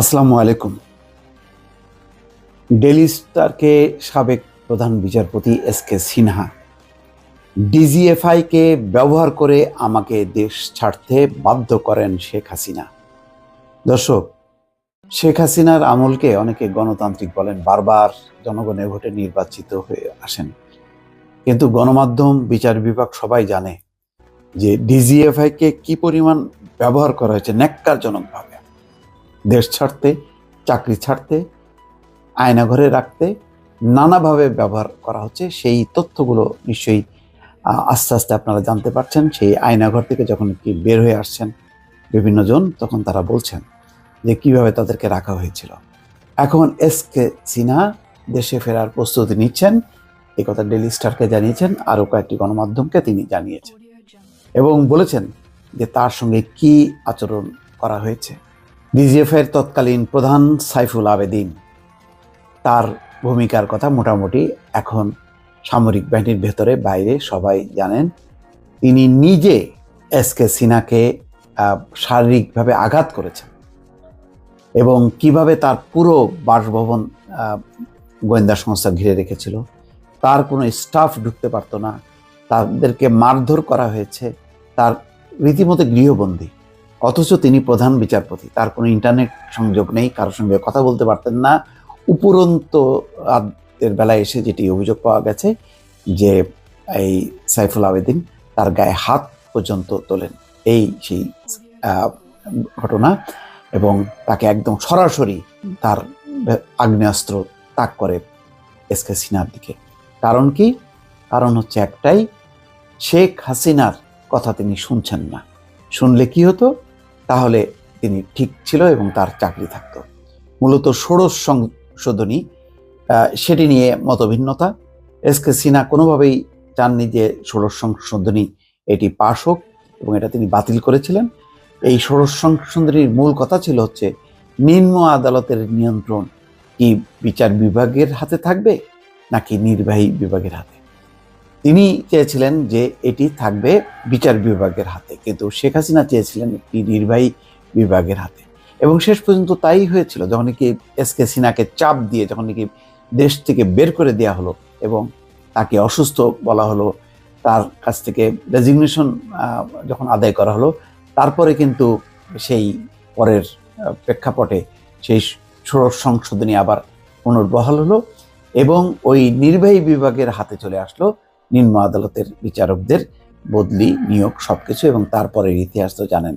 আসসালামু আলাইকুম। ডেলি স্টারকে সাবেক প্রধান বিচারপতি এস কে সিনহা, ডিজিএফআইকে ব্যবহার করে আমাকে দেশ ছাড়তে বাধ্য করেন শেখ হাসিনা। দর্শক, শেখ হাসিনার আমলকে অনেকে গণতান্ত্রিক বলেন, বারবার জনগণের ভোটে নির্বাচিত হয়ে আসেন। কিন্তু গণমাধ্যম, বিচার বিভাগ সবাই জানে যে ডিজিএফআইকে কি পরিমাণ ব্যবহার করা হয়েছে ন্যাক্কারজনকভাবে। দেশ ছাড়তে, চাকরি ছাড়তে, আয়নাঘরে রাখতে, নানাভাবে ব্যবহার করা হচ্ছে। সেই তথ্যগুলো নিশ্চয়ই আস্তে আস্তে আপনারা জানতে পারছেন। সেই আয়নাঘর থেকে যখন কি বের হয়ে আসছেন বিভিন্ন জন, তখন তারা বলছেন যে কীভাবে তাদেরকে রাখা হয়েছিল। এখন এস কে সিনহা দেশে ফেরার প্রস্তুতি নিচ্ছেন। এই কথা ডেলি স্টারকে জানিয়েছেন, আরও কয়েকটি গণমাধ্যমকে তিনি জানিয়েছেন। এবং বলেছেন যে তার সঙ্গে কি আচরণ করা হয়েছে। ডিজিএফের তৎকালীন প্রধান সাইফুল আবেদিন। তার ভূমিকার কথা মোটামুটি এখন সামরিক বাহিনীর ভেতরে বাইরে সবাই জানেন। তিনি নিজে এস কে সিনহাকে শারীরিকভাবে আঘাত করেছেন এবং কীভাবে তার পুরো বাসভবন গোয়েন্দা সংস্থা ঘিরে রেখেছিল, তার কোনো স্টাফ ঢুকতে পারতো না, তাদেরকে মারধর করা হয়েছে, তার রীতিমতো গৃহবন্দী। অথচ তিনি প্রধান বিচারপতি। তার কোনো ইন্টারনেট সংযোগ নেই, কারোর সঙ্গে কথা বলতে পারতেন না। উপরন্ত এর বেলায় এসে যেটি অভিযোগ পাওয়া গেছে যে এই সাইফুল আবেদিন তার গায়ে হাত পর্যন্ত তোলেন। এই সেই ঘটনা এবং তাকে একদম সরাসরি তার আগ্নেয়াস্ত্র তাক করে এস কে সিনার দিকে। কারণ কি? কারণ হচ্ছে একটাই, শেখ হাসিনার কথা তিনি শুনছেন না। শুনলে কি হতো? তাহলে তিনি ঠিক ছিল এবং তার চাকরি থাকতো। মূলত ষোড়শ সংশোধনী সেটি নিয়ে মতভিন্নতা। এস কে সিনহা কোনোভাবেই চাননি যে ষোড়শ সংশোধনী এটি পাশ হোক এবং এটা তিনি বাতিল করেছিলেন। এই ষোড়শ সংশোধনীর মূল কথা ছিল হচ্ছে, নিম্ন আদালতের নিয়ন্ত্রণ কি বিচার বিভাগের হাতে থাকবে নাকি নির্বাহী বিভাগের হাতে? তিনি চেয়েছিলেন যে এটি থাকবে বিচার বিভাগের হাতে, কিন্তু শেখ হাসিনা চেয়েছিলেন একটি নির্বাহী বিভাগের হাতে। এবং শেষ পর্যন্ত তাই হয়েছিল, যখন নাকি এস কে সিনহাকে চাপ দিয়ে, যখন নাকি দেশ থেকে বের করে দেওয়া হলো এবং তাকে অসুস্থ বলা হলো, তার কাছ থেকে রেজিগনেশন যখন আদায় করা হলো, তারপরে কিন্তু সেই পরের প্রেক্ষাপটে সেই ষোড়শ সংশোধনী আবার পুনর্বহাল হলো এবং ওই নির্বাহী বিভাগের হাতে চলে আসলো। নিম্ন আদালতের বিচারকদের বদলি, নিয়োগ সবকিছু এবং তারপরের ইতিহাস তো জানেন।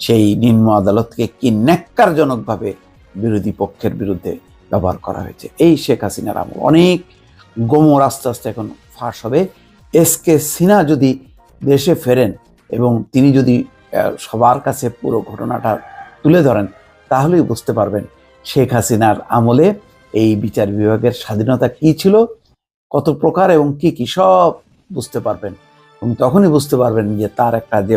সেই নিম্ন আদালতকে কি ন্যাক্কারজনকভাবে বিরোধী পক্ষের বিরুদ্ধে ব্যবহার করা হয়েছে? এই শেখ হাসিনার আমল। অনেক গোমর আস্তে আস্তে এখন ফাঁস হবে। এস কে সিনহা যদি দেশে ফেরেন এবং তিনি যদি সবার কাছে পুরো ঘটনাটা তুলে ধরেন, তাহলেই বুঝতে পারবেন শেখ হাসিনার আমলে এই বিচার বিভাগের স্বাধীনতা কি ছিল কত প্রকার এবং কি কি সব বুঝতে পারবেন। এবং তখনই বুঝতে পারবেন যে তার একটা যে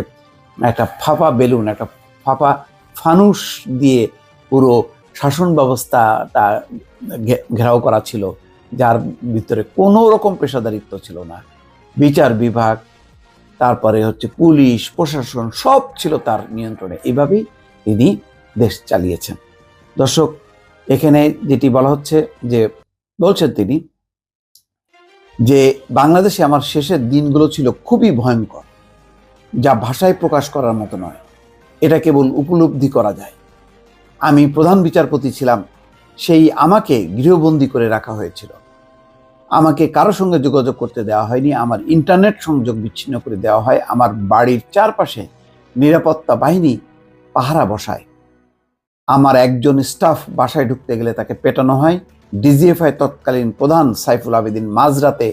একটা ফাঁপা বেলুন, একটা ফাঁপা ফানুস দিয়ে পুরো শাসন ব্যবস্থাটা ঘেরাও করা ছিল, যার ভিতরে কোনো রকম পেশাদারিত্ব ছিল না। বিচার বিভাগ, তারপরে হচ্ছে পুলিশ, প্রশাসন, সব ছিল তার নিয়ন্ত্রণে। এইভাবেই তিনি দেশ চালিয়েছেন। দর্শক, এখানে যেটি বলা হচ্ছে যে বলছেন তিনি যে বাংলাদেশে আমার শেষের দিনগুলো ছিল খুবই ভয়ঙ্কর, যা ভাষায় প্রকাশ করার মতো নয়। এটা কেবল উপলব্ধি করা যায়। আমি প্রধান বিচারপতি ছিলাম, সেই আমাকে গৃহবন্দী করে রাখা হয়েছিল। আমাকে কারও সঙ্গে যোগাযোগ করতে দেওয়া হয়নি, আমার ইন্টারনেট সংযোগ বিচ্ছিন্ন করে দেওয়া হয়, আমার বাড়ির চারপাশে নিরাপত্তা বাহিনী পাহারা বসায়। আমার একজন স্টাফ বাসায় ঢুকতে গেলে তাকে পেটানো হয় ডিজিএফআই তৎকালীন প্রধান সাইফুল আবেদিন মাঝরাতে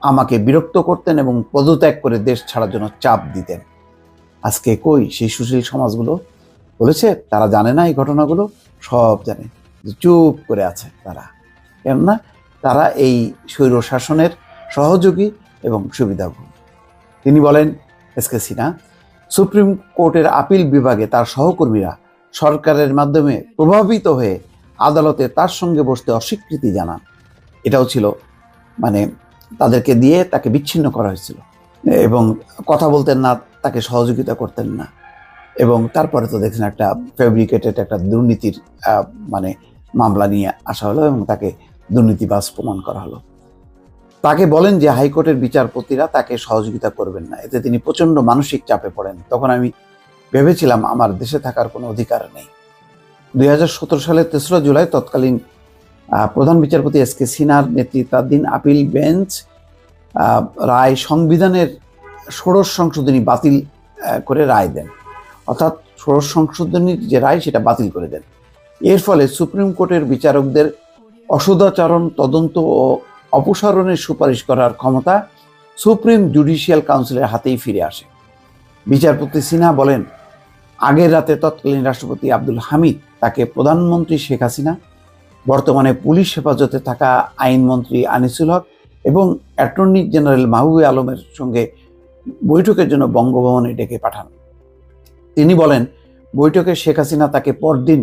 আমাকে বিরক্ত করতেন এবং পদত্যাগ করে দেশ ছাড়ার জন্য চাপ দিতেন। আজকে কই সেই সুশীল সমাজগুলো? বলেছে, তারা জানে না এই ঘটনাগুলো, সব জানে। চুপ করে আছে তারা। কেননা তারা এই স্বৈর শাসনের সহযোগী এবং সুবিধাভোগী। তিনি বলেন, এস কে সিনহা, সুপ্রিম কোর্টের আপিল বিভাগে তার সহকর্মীরা সরকারের মাধ্যমে প্রভাবিত হয়ে আদালতে তার সঙ্গে বসতে অস্বীকৃতি জানান। এটাও ছিল মানে তাদেরকে দিয়ে তাকে বিচ্ছিন্ন করা হয়েছিল। এবং কথা বলতেন না, তাকে সহযোগিতা করতেন না। এবং তারপরে তো দেখছেন একটা ফেব্রিকেটেড একটা দুর্নীতির মানে মামলা নিয়ে আসা হলো এবং তাকে দুর্নীতিবাজ প্রমাণ করা হলো। তাকে বলেন যে হাইকোর্টের বিচারপতিরা তাকে সহযোগিতা করবেন না। এতে তিনি প্রচণ্ড মানসিক চাপে পড়েন। তখন আমি ভেবেছিলাম, আমার দেশে থাকার কোনো অধিকার নেই। দুই হাজার সতেরো সালের তেসরা জুলাই তৎকালীন প্রধান বিচারপতি এস কে সিনহার নেতৃত্বাধীন আপিল বেঞ্চ রায় সংবিধানের ষোড়শ সংশোধনী বাতিল করে রায় দেন। অর্থাৎ ষোড়শ সংশোধনীর যে রায় সেটা বাতিল করে দেন। এর ফলে সুপ্রিম কোর্টের বিচারকদের অসদাচরণ, তদন্ত ও অপসারণের সুপারিশ করার ক্ষমতা সুপ্রিম জুডিশিয়াল কাউন্সিলের হাতেই ফিরে আসে। বিচারপতি সিনহা বলেন আগের রাতে তৎকালীন রাষ্ট্রপতি আব্দুল হামিদ তাকে প্রধানমন্ত্রী শেখ হাসিনা, বর্তমানে পুলিশ হেফাজতে থাকা আইনমন্ত্রী আনিসুল হক এবং অ্যাটর্নি জেনারেল মাহবুবে আলমের সঙ্গে বৈঠকের জন্য বঙ্গভবনে ডেকে পাঠান। তিনি বলেন, বৈঠকে শেখ হাসিনা তাকে পরদিন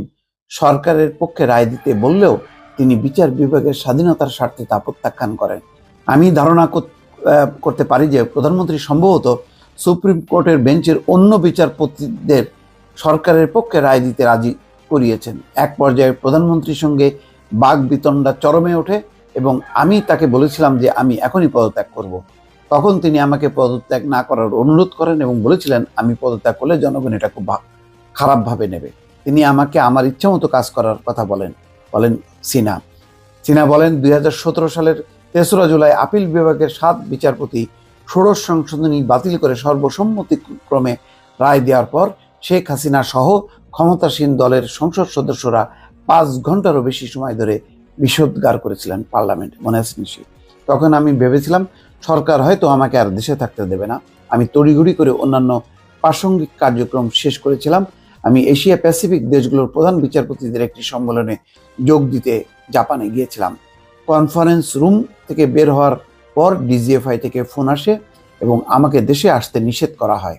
সরকারের পক্ষে রায় দিতে বললেও তিনি বিচার বিভাগের স্বাধীনতার স্বার্থে তা প্রত্যাখ্যান করেন। আমি ধারণা করতে পারি যে প্রধানমন্ত্রী সম্ভবত সুপ্রিম কোর্টের বেঞ্চের অন্য বিচারপতিদের সরকারের পক্ষে রায় দিতে রাজি করিয়েছেন। এক পর্যায়ে প্রধানমন্ত্রীর সঙ্গে বাঘ বিতণ্ডা চরমে ওঠে এবং আমি তাকে বলেছিলাম যে আমি এখনই পদত্যাগ করব। তখন তিনি আমাকে পদত্যাগ না করার অনুরোধ করেন এবং বলেছিলেন, আমি পদত্যাগ করলে জনগণ এটা খুব খারাপভাবে নেবে। তিনি আমাকে আমার ইচ্ছা মতো কাজ করার কথা বলেন বলেন সিনহা। সিনহা বলেন, দুই হাজার সতেরো সালের তেসরা জুলাই আপিল বিভাগের সাত বিচারপতি ষোড়শ সংশোধনী বাতিল করে সর্বসম্মতিক্রমে রায় দেওয়ার পর শেখ হাসিনা সহ ক্ষমতাসীন দলের সংসদ সদস্যরা পাঁচ ঘন্টারও বেশি সময় ধরে বিষোদ্গার করেছিলেন পার্লামেন্ট, মনে আছে নিশ্চয়ই? তখন আমি ভেবেছিলাম, সরকার হয়তো আমাকে আর দেশে থাকতে দেবে না। আমি তড়িঘড়ি করে অন্যান্য প্রাসঙ্গিক কার্যক্রম শেষ করেছিলাম। আমি এশিয়া প্যাসিফিক দেশগুলোর প্রধান বিচারপতিদের একটি সম্মেলনে যোগ দিতে জাপানে গিয়েছিলাম। কনফারেন্স রুম থেকে বের হওয়ার পর ডিজিএফআই থেকে ফোন আসে এবং আমাকে দেশে আসতে নিষেধ করা হয়।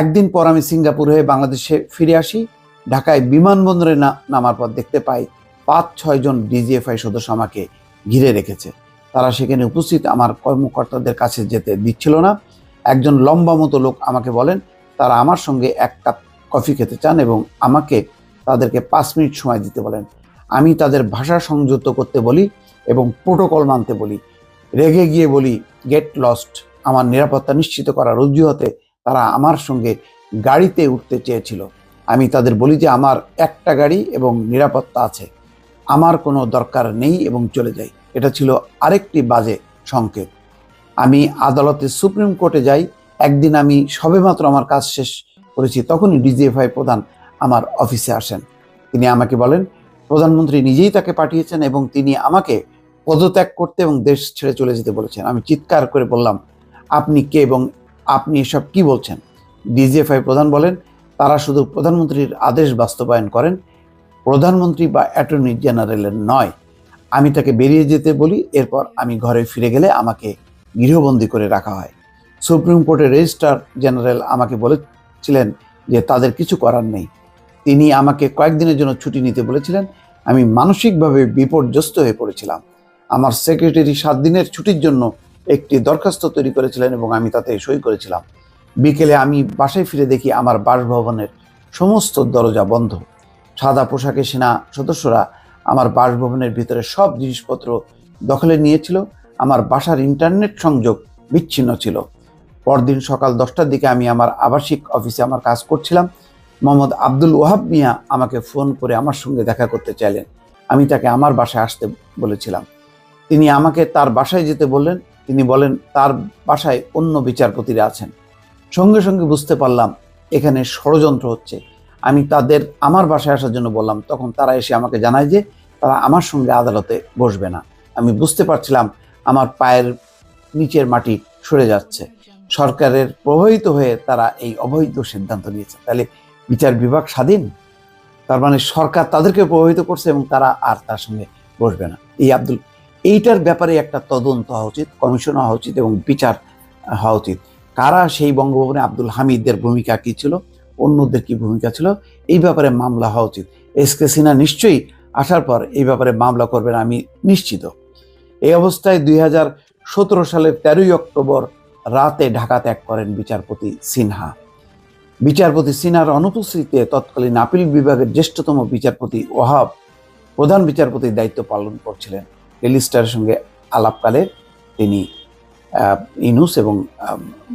একদিন পর আমি সিঙ্গাপুর হয়ে বাংলাদেশে ফিরে আসি। ঢাকায় বিমানবন্দরে না, নামার পর দেখতে পাই পাঁচ ছয় জন ডিজিএফআই সদস্য আমাকে ঘিরে রেখেছে। তারা সেখানে উপস্থিত আমার কর্মকর্তাদের কাছে যেতে দিচ্ছিল না। একজন লম্বা মতো লোক আমাকে বলেন, তারা আমার সঙ্গে এক কাপ কফি খেতে চান এবং আমাকে তাদেরকে পাঁচ মিনিট সময় দিতে বলেন। আমি তাদের ভাষা সংযুক্ত করতে বলি এবং প্রোটোকল মানতে বলি। রেগে গিয়ে বলি, গেট লস্ট, আমার নিরাপত্তা নিশ্চিত করার অজুহাতে তারা আমার সঙ্গে গাড়িতে উঠতে চেয়েছিল। আমি তাদের বলি যে, আমার একটা গাড়ি এবং নিরাপত্তা আছে। আমার কোনো দরকার নেই এবং চলে যাই। এটা ছিল আরেকটি বাজে সংকেত। আমি আদালতে সুপ্রিম কোর্টে যাই। একদিন আমি সবেমাত্র আমার কাজ শেষ করেছি, তখনই ডিজিএফআই প্রধান আমার অফিসে আসেন। তিনি আমাকে বলেন, প্রধানমন্ত্রী নিজেই তাকে পাঠিয়েছেন এবং তিনি আমাকে পদত্যাগ করতে এবং দেশ ছেড়ে চলে যেতে বলেছেন। আমি চিৎকার করে বললাম, আপনি কে এবং আপনি এসব কি বলছেন? ডিজিএফআই প্রধান বলেন, তারা শুধু প্রধানমন্ত্রীর আদেশ বাস্তবায়ন করেন, প্রধানমন্ত্রী বা অ্যাটর্নি জেনারেলের নয়। আমি তাকে বেরিয়ে যেতে বলি, এরপর আমি ঘরে ফিরে গেলে আমাকে গৃহবন্দী করে রাখা হয়। সুপ্রিম কোর্টের রেজিস্ট্রার জেনারেল আমাকে বলেছিলেন যে তাদের কিছু করার নেই। তিনি আমাকে কয়েকদিনের জন্য ছুটি নিতে বলেছিলেন। আমি মানসিকভাবে বিপর্যস্ত হয়ে পড়েছিলাম। আমার সেক্রেটারি সাত দিনের ছুটির জন্য একটি দরখাস্ত তৈরি করেছিলেন এবং আমি তাতে সই করেছিলাম। বিকেলে আমি বাসায় ফিরে দেখি আমার বাসভবনের সমস্ত দরজা বন্ধ। সাদা পোশাকে সেনা সদস্যরা আমার বাসভবনের ভিতরে সব জিনিসপত্র দখলে নিয়েছিল। আমার বাসার ইন্টারনেট সংযোগ বিচ্ছিন্ন ছিল। পরদিন সকাল দশটার দিকে আমি আমার আবাসিক অফিসে আমার কাজ করছিলাম। মোহাম্মদ আব্দুল ওয়াহাব মিয়া আমাকে ফোন করে আমার সঙ্গে দেখা করতে চাইলেন। আমি তাকে আমার বাসায় আসতে বলেছিলাম। তিনি আমাকে তার বাসায় যেতে বললেন। তিনি বলেন, তার বাসায় অন্য বিচারপতিরা আছেন। সঙ্গে সঙ্গে বুঝতে পারলাম, এখানে ষড়যন্ত্র হচ্ছে। আমি তাদের, আমার বাসায় আসার জন্য বললাম, তখন তারা এসে আমাকে জানায় যে, তারা আমার সঙ্গে আদালতে বসবে না। আমি বুঝতে পারছিলাম, আমার পায়ের নিচের মাটি সরে যাচ্ছে। সরকারের প্রভাবিত হয়ে তারা এই অবৈধ সিদ্ধান্ত নিয়েছে। তাহলে বিচার বিভাগ স্বাধীন? তার মানে সরকার তাদেরকে প্রভাবিত করছে এবং তারা আর তার সঙ্গে বসবে না। এই আব্দুল এইটার ব্যাপারে একটা তদন্ত হওয়া উচিত, কমিশন হওয়া উচিত এবং বিচার হওয়া উচিত। কারা সেই বঙ্গভবনে আব্দুল হামিদের ভূমিকা কী ছিল, অন্যদের কি ভূমিকা ছিল, এই ব্যাপারে মামলা হওয়া উচিত। এস কে সিনহা নিশ্চয়ই আসার পর এই ব্যাপারে মামলা করবেন আমি নিশ্চিত। এই অবস্থায় দুই হাজার সতেরো সালের তেরোই অক্টোবর রাতে ঢাকা ত্যাগ করেন বিচারপতি সিনহা। বিচারপতি সিনহার অনুপস্থিতিতে তৎকালীন আপিল বিভাগের জ্যেষ্ঠতম বিচারপতি ওহাব প্রধান বিচারপতির দায়িত্ব পালন করছিলেন। রেলিস্টারের সঙ্গে আলাপকালে তিনি ইনুস এবং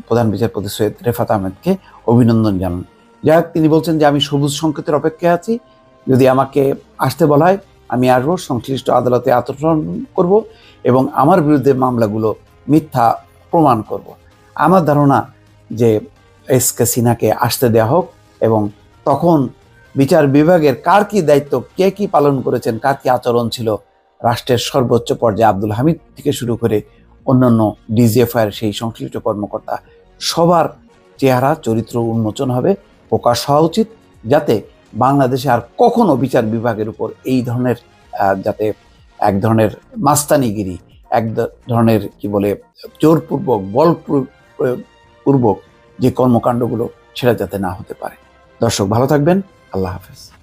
প্রধান বিচারপতি সৈয়দ রেফাত আহমেদকে অভিনন্দন জানান। যাই তিনি বলছেন যে, আমি সবুজ সংকেতের অপেক্ষায় আছি। যদি আমাকে আসতে বলা হয়, আমি আসব, সংশ্লিষ্ট আদালতে আত্মসমর্পণ করব এবং আমার বিরুদ্ধে মামলাগুলো মিথ্যা প্রমাণ করব। আমার ধারণা যে, এস কে সিনহাকে আসতে দেওয়া হোক এবং তখন বিচার বিভাগের কার কি দায়িত্ব, কে কি পালন করেছেন, কার কি আচরণ ছিল রাষ্ট্রের সর্বোচ্চ পর্যায়ে আব্দুল হামিদ থেকে শুরু করে অন্যান্য ডিজিএফআইয়ের সেই সংশ্লিষ্ট কর্মকর্তা, সবার চেহারা, চরিত্র উন্মোচন হবে, প্রকাশ হওয়া উচিত যাতে বাংলাদেশে আর কখনো বিচার বিভাগের উপর এই ধরনের যাতে এক ধরনের মাস্তানিগিরি, এক ধরনের কি বলে, জোরপূর্বক বল প্রয়োগ- প্রয়োগ- পূর্বক যে কর্মকাণ্ডগুলো, সেটা যাতে না হতে পারে দর্শক ভালো থাকবেন আল্লাহ হাফেজ.